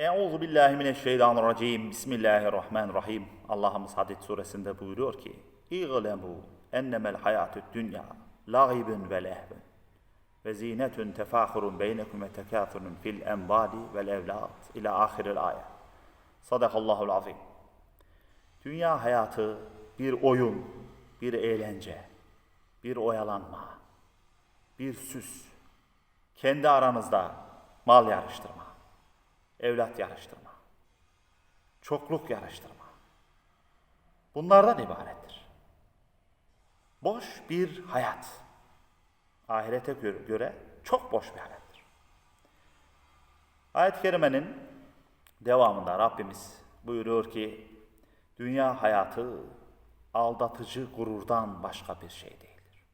Euzu billahi mineşşeytanirracim. Bismillahirrahmanirrahim. Allah'ımız Hadid suresinde buyuruyor ki: "İğlemu ennemel hayatüd dünya lagibun ve lehvun ve zinetun tefahurun beynekum ve tekâthurun fil envali vel evlad." ila ahiril ayet. Sadakallahul azim. Dünya hayatı bir oyun, bir eğlence, bir oyalanma, bir süs. Kendi aranızda mal yarıştırma, evlat yarıştırma, çokluk yarıştırma. Bunlardan ibarettir. Boş bir hayat. Ahirete gö- göre çok boş bir hayattır. Ayet-i Kerime'nin devamında Rabbimiz buyuruyor ki, dünya hayatı aldatıcı gururdan başka bir şey değildir.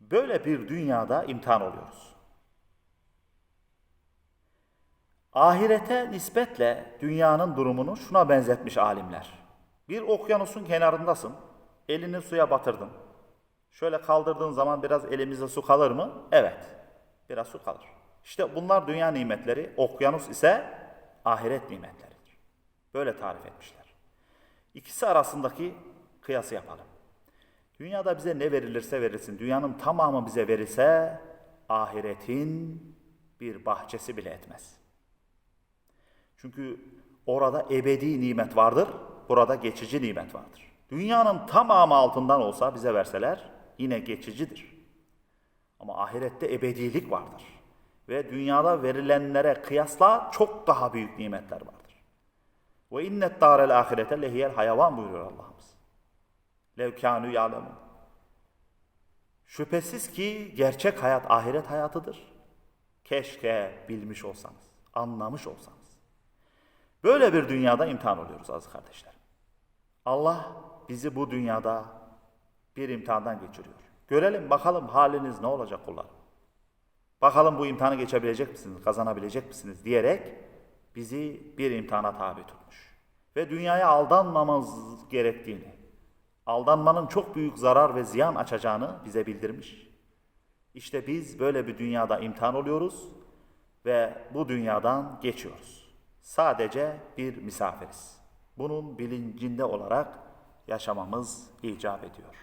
Böyle bir dünyada imtihan oluyoruz. Ahirete nispetle dünyanın durumunu şuna benzetmiş alimler. Bir okyanusun kenarındasın, elini suya batırdın. Şöyle kaldırdığın zaman biraz elimizde su kalır mı? Evet, biraz su kalır. İşte bunlar dünya nimetleri, okyanus ise ahiret nimetleridir. Böyle tarif etmişler. İkisi arasındaki kıyası yapalım. Dünyada bize ne verilirse verilsin, dünyanın tamamı bize verilse ahiretin bir bahçesi bile etmez. Çünkü orada ebedi nimet vardır, burada geçici nimet vardır. Dünyanın tamamı altından olsa bize verseler yine geçicidir. Ama ahirette ebedilik vardır. Ve dünyada verilenlere kıyasla çok daha büyük nimetler vardır. Ve innet dârel ahirete lehiyel hayvan buyuruyor Allah'ımız. Lev kânû yâlemun. Şüphesiz ki gerçek hayat ahiret hayatıdır. Keşke bilmiş olsanız, anlamış olsanız. Böyle bir dünyada imtihan oluyoruz aziz kardeşler. Allah bizi bu dünyada bir imtihandan geçiriyor. Görelim bakalım haliniz ne olacak kullarım. Bakalım bu imtihanı geçebilecek misiniz, kazanabilecek misiniz diyerek bizi bir imtihana tabi tutmuş. Ve dünyaya aldanmamız gerektiğini, aldanmanın çok büyük zarar ve ziyan açacağını bize bildirmiş. İşte biz böyle bir dünyada imtihan oluyoruz ve bu dünyadan geçiyoruz. Sadece bir misafiriz. Bunun bilincinde olarak yaşamamız icap ediyor.